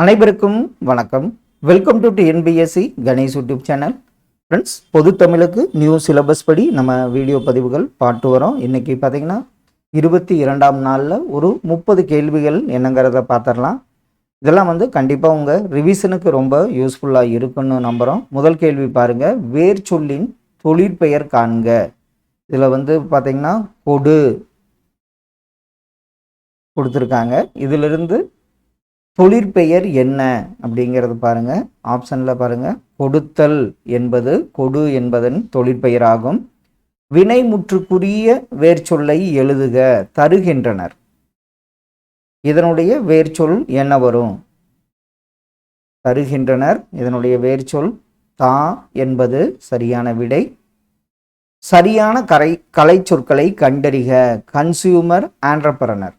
அனைவருக்கும் வணக்கம். Welcome to TNPSC Ganesh YouTube channel friends பொது தமிழுக்கு நியூ சிலபஸ் படி நம்ம வீடியோ பதிவுகள் பாட்டு வரோம். இன்றைக்கி பார்த்தீங்கன்னா இருபத்தி இரண்டாம் நாளில் ஒரு முப்பது கேள்விகள் என்னங்கிறத பார்த்துடலாம். இதெல்லாம் வந்து கண்டிப்பாக உங்கள் ரிவிஷனுக்கு ரொம்ப யூஸ்ஃபுல்லாக இருக்குன்னு நம்புகிறோம் முதல் கேள்வி பாருங்கள் வேர் சொல்லின் தொழிற்பெயர் காண்க. இதில் வந்து பார்த்தீங்கன்னா கொடு கொடுத்துருக்காங்க. இதிலிருந்து தொழிற்பெயர் என்ன அப்படிங்கிறது பாருங்க. ஆப்ஷன்ல பாருங்க. கொடுத்தல் என்பது கொடு என்பதன் தொழிற்பெயராகும். வினைமுற்றுக்குரிய வேர்ச்சொல்லை எழுதுக தருகின்றனர். இதனுடைய வேர்ச்சொல் என்ன வரும்? தருகின்றனர். இதனுடைய வேர்ச்சொல் தா என்பது சரியான விடை. சரியான கரை கலை சொற்களை கண்டறிக. கன்சியூமர் ஆண்டர்பரனர்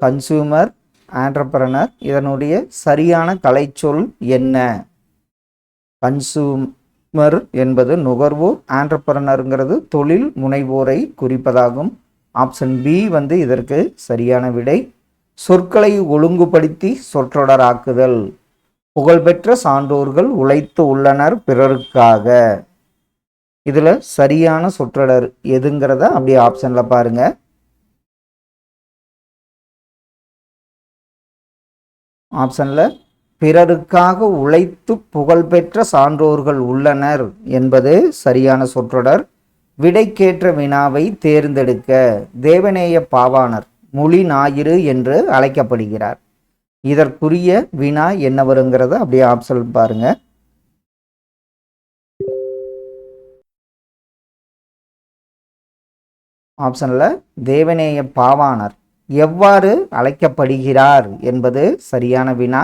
கன்சியூமர் ஆண்டர்பிரனர் இதனுடைய சரியான கலைச்சொல் என்ன? கன்சூமர் என்பது நுகர்வோர் ஆண்டர்பிரனருங்கிறது தொழில் முனைவோரை குறிப்பதாகும். ஆப்ஷன் பி வந்து இதற்கு சரியான விடை. சொற்களை ஒழுங்குபடுத்தி சொற்றொடராக்குதல். புகழ்பெற்ற சான்றோர்கள் உழைத்து உள்ளனர் பிறருக்காக. இதில் சரியான சொற்றொடர் எதுங்கிறத அப்படியே ஆப்ஷனில் பாருங்கள் ஆப்ஷனில் பிறருக்காக உழைத்து புகழ்பெற்ற சான்றோர்கள் உள்ளனர் என்பது சரியான சொற்றொடர். விடைக்கேற்ற வினாவை தேர்ந்தெடுக்க தேவநேய பாவாணர் மொழி ஞாயிறு என்று அழைக்கப்படுகிறார். இதற்குரிய வினா என்ன வருங்கிறத அப்படியே ஆப்ஷன் பாருங்க. ஆப்ஷனில் தேவநேய பாவாணர் எவ்வாறு அழைக்கப்படுகிறார் என்பது சரியான வினா?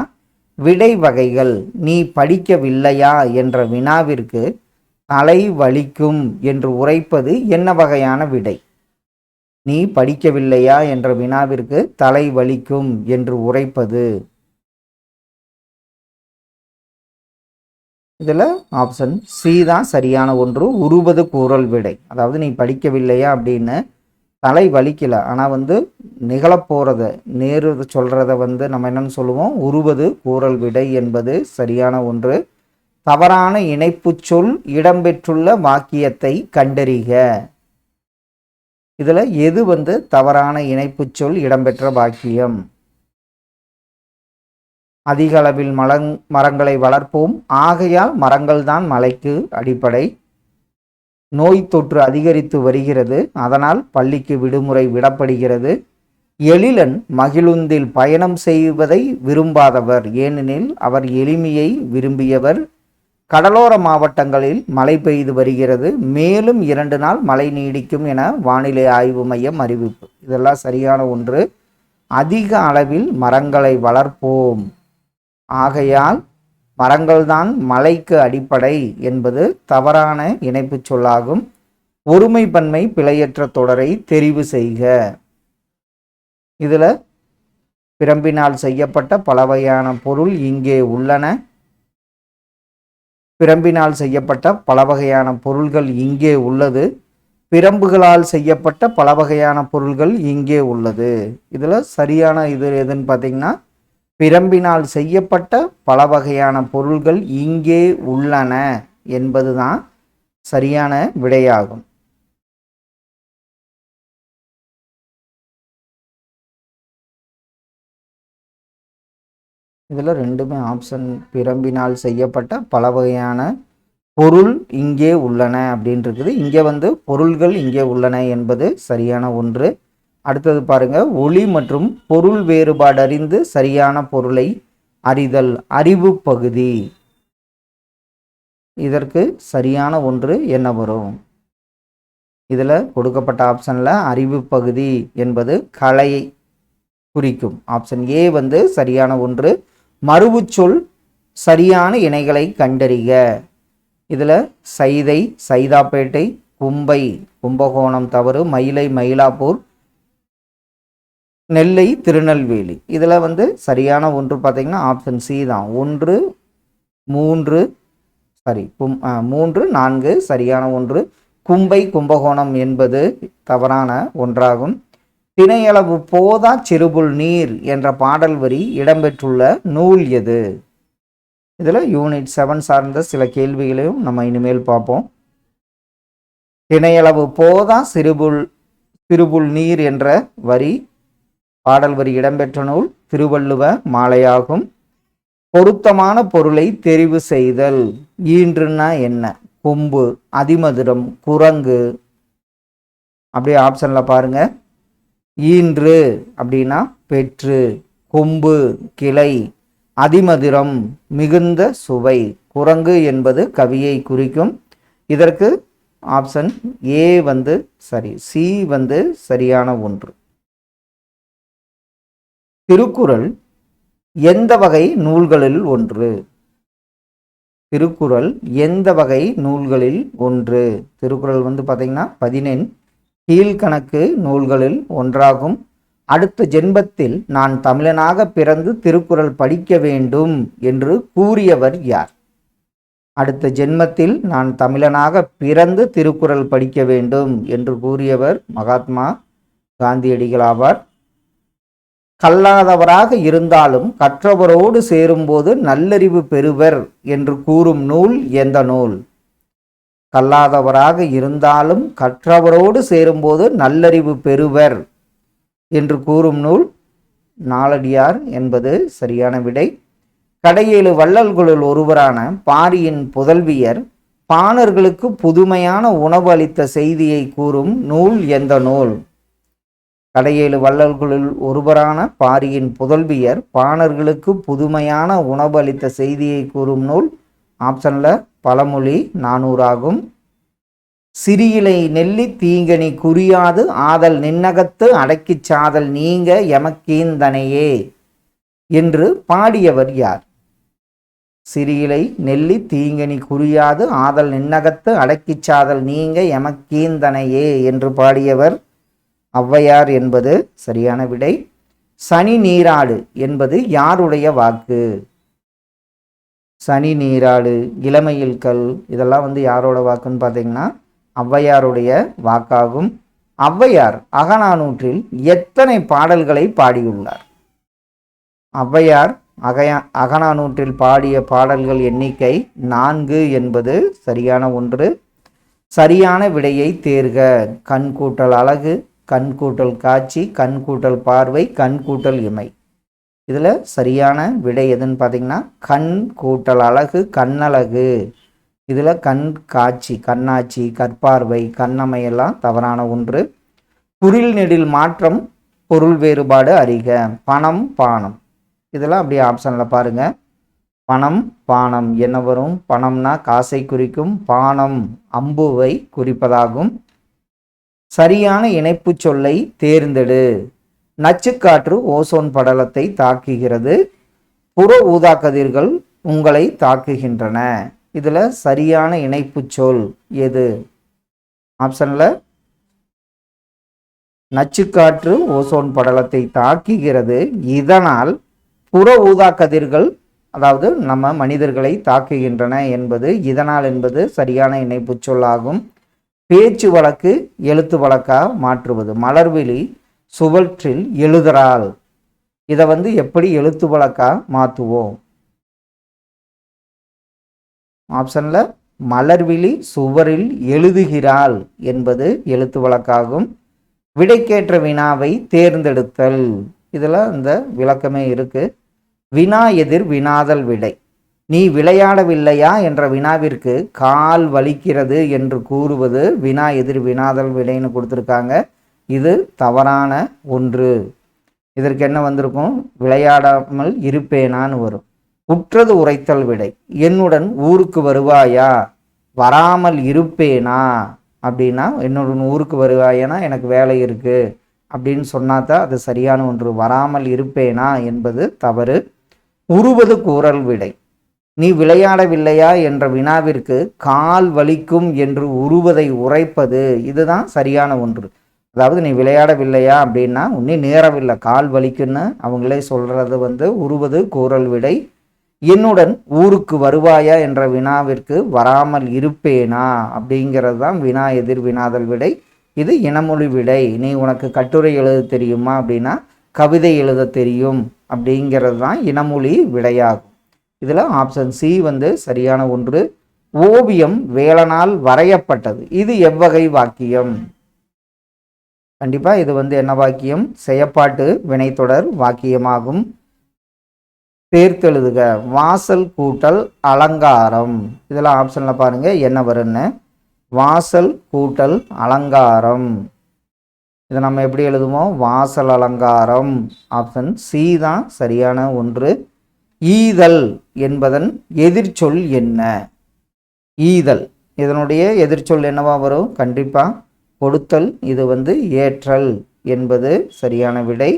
விடை வகைகள் நீ படிக்கவில்லையா? என்ற வினாவிற்கு தலை வலிக்கும் என்று உரைப்பது என்ன வகையான விடை? நீ படிக்கவில்லையா? என்ற வினாவிற்கு தலை வலிக்கும் என்று உரைப்பது. இதில் ஆப்ஷன் சி தான் சரியான ஒன்று. உருவது கூறல் விடை. அதாவது நீ படிக்கவில்லையா? அப்படின்னு தலை வலிக்கல. ஆனால் வந்து நிகழப்போகிறத நேரு சொல்கிறத வந்து நம்ம என்னன்னு சொல்லுவோம்? உருவது கூறல் விடை என்பது சரியான ஒன்று. தவறான இணைப்புச் சொல் இடம்பெற்றுள்ள வாக்கியத்தை கண்டறிக. இதில் எது வந்து தவறான இணைப்புச் சொல் இடம்பெற்ற வாக்கியம்? அதிக அளவில் மலங் மரங்களை வளர்ப்போம். ஆகையால் மரங்கள் தான் மலைக்கு அடிப்படை. நோய் தொற்று அதிகரித்து வருகிறது. அதனால் பள்ளிக்கு விடுமுறை விடப்படுகிறது. எழிலன் மகிழுந்தில் பயணம் செய்வதை விரும்பாதவர். ஏனெனில் அவர் எளிமையை விரும்பியவர். கடலோர மாவட்டங்களில் மழை பெய்து வருகிறது. மேலும் இரண்டு நாள் மழை நீடிக்கும் என வானிலை ஆய்வு மையம் அறிவிப்பு. இதெல்லாம் சரியான ஒன்று. அதிக அளவில் மரங்களை வளர்ப்போம். ஆகையால் மரங்கள்தான் மலைக்கு அடிப்படை என்பது தவறான இணைப்புச் சொல்லாகும். ஒருமை பன்மை பிழையற்ற தொடரை தெரிவு செய்க. இதில் பிரம்பினால் செய்யப்பட்ட பல வகையான பொருள் இங்கே உள்ளன. பிரம்பினால் செய்யப்பட்ட பல வகையான பொருள்கள் இங்கே உள்ளது. பிரம்புகளால் செய்யப்பட்ட பல வகையான பொருள்கள் இங்கே உள்ளது. இதில் சரியான இது எதுன்னு பார்த்தீங்கன்னா பிரம்பினால் செய்யப்பட்ட பல வகையான பொருள்கள் இங்கே உள்ளன என்பதுதான் சரியான விடையாகும். இதில் ரெண்டுமே ஆப்ஷன் பிரம்பினால் செய்யப்பட்ட பல வகையான பொருள் இங்கே உள்ளன அப்படின்றது இங்கே வந்து பொருள்கள் இங்கே உள்ளன என்பது சரியான ஒன்று. அடுத்தது பாருங்கள் ஒளி மற்றும் பொருள் வேறுபாடு அறிந்து சரியான பொருளை அறிதல் அறிவு பகுதி. இதற்கு சரியான ஒன்று என்ன வரும்? இதில் கொடுக்கப்பட்ட ஆப்ஷனில் அறிவு பகுதி என்பது கலையை குறிக்கும். ஆப்ஷன் ஏ வந்து சரியான ஒன்று. மறுவுச்சொல் சரியான இணைகளை கண்டறிக. இதில் சைதை சைதாப்பேட்டை கும்பை கும்பகோணம் தவறு மயிலை மயிலாப்பூர் நெல்லை திருநெல்வேலி. இதில் வந்து சரியான ஒன்று பார்த்தீங்கன்னா ஆப்ஷன் சி தான். ஒன்று மூன்று சாரி கும் மூன்று நான்கு சரியான ஒன்று. கும்பை கும்பகோணம் என்பது தவறான ஒன்றாகும். திணையளவு போதா சிறுபுல் நீர் என்ற பாடல் வரி இடம்பெற்றுள்ள நூல் எது? இதில் யூனிட் செவன் சார்ந்த சில கேள்விகளையும் நம்ம இனிமேல் பார்ப்போம். திணையளவு போதா சிறுபுல் சிறுபுல் நீர் என்ற வரி பாடல் வரி இடம்பெற்ற நூல் திருவள்ளுவ மாலையாகும். பொருத்தமான பொருளை தெரிவு செய்தல். ஈன்றுன்னா என்ன? கொம்பு அதிமதுரம் குரங்கு. அப்படியே ஆப்ஷன்ல பாருங்க. ஈன்று அப்படின்னா பெற்று கொம்பு கிளை அதிமதுரம் மிகுந்த சுவை. குரங்கு என்பது கவியை குறிக்கும். இதற்கு ஆப்ஷன் ஏ வந்து சரி சி வந்து சரியான ஒன்று. திருக்குறள் எந்த வகை நூல்களில் ஒன்று? திருக்குறள் எந்த வகை நூல்களில் ஒன்று? திருக்குறள் வந்து பார்த்தீங்கன்னா பதினெண் கீழ்கணக்கு நூல்களில் ஒன்றாகும். அடுத்த ஜென்மத்தில் நான் தமிழனாக பிறந்து திருக்குறள் படிக்க வேண்டும் என்று கூறியவர் யார்? அடுத்த ஜென்மத்தில் நான் தமிழனாக பிறந்து திருக்குறள் படிக்க வேண்டும் என்று கூறியவர் மகாத்மா காந்தியடிகள் ஆவார் கல்லாதவராக இருந்தாலும் கற்றவரோடு சேரும்போது நல்லறிவு பெறுவர் என்று கூறும் நூல் எந்த நூல்? கல்லாதவராக இருந்தாலும் கற்றவரோடு சேரும்போது நல்லறிவு பெறுவர் என்று கூறும் நூல் நாலடியார் என்பது சரியான விடை. கடையேழு வள்ளல்களுள் ஒருவரான பாரியின் புதல்வியர் பாணர்களுக்கு புதுமையான உணவு அளித்த செய்தியை கூறும் நூல் எந்த நூல்? கடையேழு வள்ளல்களுள் ஒருவரான பாரியின் புதல்வியர் பாணர்களுக்கு புதுமையான உணவு அளித்த செய்தியை கூறும் நூல் ஆப்ஷன்ல பழமொழி நானூறாகும். சிறியிலை நெல்லி தீங்கனி குறியாது ஆதல் நின்னகத்து அடக்கிச் சாதல் நீங்க எமக்கீந்தனையே என்று பாடியவர் யார்? சிறியிலை நெல்லி தீங்கனி குறியாது ஆதல் நின்னகத்து அடக்கிச்சாதல் நீங்க எமக்கீந்தனையே என்று பாடியவர் ஔவையார் என்பது சரியான விடை. சனி நீராடு என்பது யாருடைய வாக்கு? சனி நீராடு இளமையில் கல் இதெல்லாம் வந்து யாரோட வாக்குன்னு பார்த்தீங்கன்னா ஔவையாருடைய வாக்காகும். ஔவையார் அகநானூற்றில் எத்தனை பாடல்களை பாடியுள்ளார்? ஔவையார் அகையா அகநானூற்றில் பாடிய பாடல்கள் எண்ணிக்கை நான்கு என்பது சரியான ஒன்று. சரியான விடையை தேர்க. கண் கூட்டல் அழகு. கண் கூட்டல் காட்சி கண் கூட்டல் பார்வை கண் கூட்டல் இமை. இதில் சரியான விடை எதுன்னு பார்த்தீங்கன்னா கண் கூட்டல் அழகு கண்ணழகு. இதில் கண் காட்சி கண்ணாட்சி கற்பார்வை கண்ணமையெல்லாம் தவறான ஒன்று. குரில் நெடில் மாற்றம் பொருள் வேறுபாடு அறிக பணம் பானம். இதெல்லாம் அப்படியே ஆப்ஷனில் பாருங்கள் பணம் பானம் என்ன வரும்? பணம்னா காசை குறிக்கும் பானம் அம்புவை குறிப்பதாகும். சரியான இணைப்புச் சொல்லை தேர்ந்தெடு. நச்சுக்காற்று ஓசோன் படலத்தை தாக்குகிறது. புற ஊதா கதிர்கள் உங்களை தாக்குகின்றன. இதில் சரியான இணைப்பு சொல் எது? ஆப்ஷனில் நச்சுக்காற்று ஓசோன் படலத்தை தாக்குகிறது. இதனால் புற ஊதா கதிர்கள் அதாவது நம்ம மனிதர்களை தாக்குகின்றன என்பது இதனால் என்பது சரியான இணைப்புச் சொல்லாகும். பேச்சு வழக்கு எழுத்து வழக்காக மாற்றுவது? மலர்விழி சுவற்றில் எழுதுறாள். இதை வந்து எப்படி எழுத்து வழக்காக மாற்றுவோம்? ஆப்ஷனில் மலர்விழி சுவரில் எழுதுகிறாள் என்பது எழுத்து வழக்காகும். விடைக்கேற்ற வினாவை தேர்ந்தெடுத்தல். இதில் இந்த விளக்கமே இருக்குது வினா எதிர் வினாதல் விடை. நீ விளையாடவில்லையா என்ற வினாவிற்கு கால் வலிக்கிறது என்று கூறுவது வினா எதிர் வினாதல் விடைன்னு கொடுத்துருக்காங்க. இது தவறான ஒன்று. இதற்கு என்ன வந்திருக்கும்? விளையாடாமல் இருப்பேனான்னு வரும். உற்றது உரைத்தல் விடை. என்னுடன் ஊருக்கு வருவாயா? வராமல் இருப்பேனா? அப்படின்னா என்னுடன் ஊருக்கு வருவாயேனா? எனக்கு வேலை இருக்குது அப்படின்னு சொன்னா தான் அது சரியான ஒன்று. வராமல் இருப்பேனா? என்பது தவறு. உருவது கூறல் விடை. நீ விளையாடவில்லையா என்ற வினாவிற்கு கால் வலிக்கும் என்று உருவதை உரைப்பது இதுதான் சரியான ஒன்று. அதாவது நீ விளையாடவில்லையா அப்படின்னா உன்னே நேரவில்லை. கால் வலிக்குன்னு அவங்களே சொல்றது வந்து உருவது கூறல் விடை. என்னுடன் ஊருக்கு வருவாயா என்ற வினாவிற்கு வராமல் இருப்பேனா அப்படிங்கிறது தான் வினா எதிர் வினாதல் விடை. இது இனமொழி விடை. நீ உனக்கு கட்டுரை எழுத தெரியுமா அப்படின்னா கவிதை எழுத தெரியும் அப்படிங்கிறது தான் இனமொழி விடையாகும். இதில் ஆப்ஷன் சி வந்து சரியான ஒன்று. ஓவியம் வேலனால் வரையப்பட்டது. இது எவ்வகை வாக்கியம்? கண்டிப்பா இது வந்து என்ன வாக்கியம்? செயப்பாட்டு வினைத்தொடர் வாக்கியமாகும். தேர்த்தெழுதுக. வாசல் கூட்டல் அலங்காரம். இதில் ஆப்ஷன்ல பாருங்க என்ன வரும்னு? வாசல் கூட்டல் அலங்காரம். இதை நம்ம எப்படி எழுதுவோம்? வாசல் அலங்காரம். ஆப்ஷன் சி தான் சரியான ஒன்று. ஈதல் என்பதன் எதிர்ச்சொல் என்ன? ஈதல். இதனுடைய எதிர்ச்சொல் என்னவா வரும்? கண்டிப்பாக கொடுத்தல் இது வந்து ஏற்றல் என்பது சரியான விடை.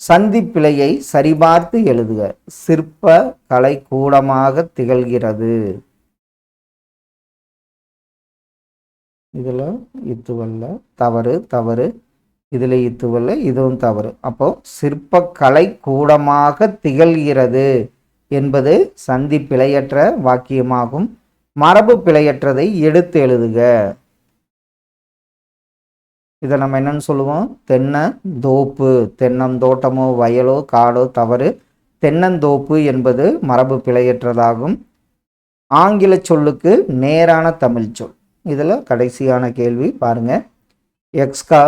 சந்திப்பிழையை சரிபார்த்து எழுதுக. சிற்ப கலை கூடமாக திகழ்கிறது. இதில் இதுவல்ல தவறு தவறு. இதில் இத்துவல்ல இதுவும் தவறு. அப்போ சிற்பக்கலை கூடமாக திகழ்கிறது என்பது சந்தி பிழையற்ற வாக்கியமாகும். மரபு பிழையற்றதை எடுத்து எழுதுக. இதை நம்ம என்னன்னு சொல்லுவோம்? தென்னை தோப்பு. தென்னந்தோட்டமோ வயலோ காடோ தவறு. தென்னந்தோப்பு என்பது மரபு பிழையற்றதாகும். ஆங்கில சொல்லுக்கு நேரான தமிழ் சொல். இதில் கடைசியான கேள்வி பாருங்க.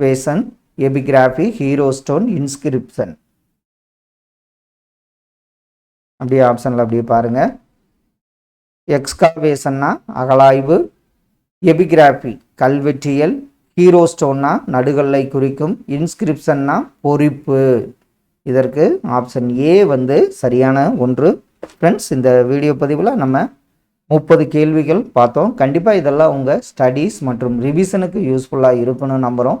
Excavation epigraphy hero stone inscription அப்படியே ஆப்ஷனில் அப்படியே பாருங்கள் எக்ஸ்காவேஷன்னா அகலாய்வு எபிகிராஃபி கல்வெட்டியல் ஹீரோ ஸ்டோன்னா நடுகல்லை குறிக்கும் இன்ஸ்கிரிப்ஷன்னா பொறிப்பு. இதற்கு ஆப்ஷன் ஏ வந்து சரியான ஒன்று. ஃப்ரெண்ட்ஸ் இந்த வீடியோ பதிவில் நம்ம முப்பது கேள்விகள் பார்த்தோம். கண்டிப்பாக இதெல்லாம் உங்கள் ஸ்டடீஸ் மற்றும் ரிவிஷனுக்கு யூஸ்ஃபுல்லாக இருக்குன்னு நம்புகிறோம்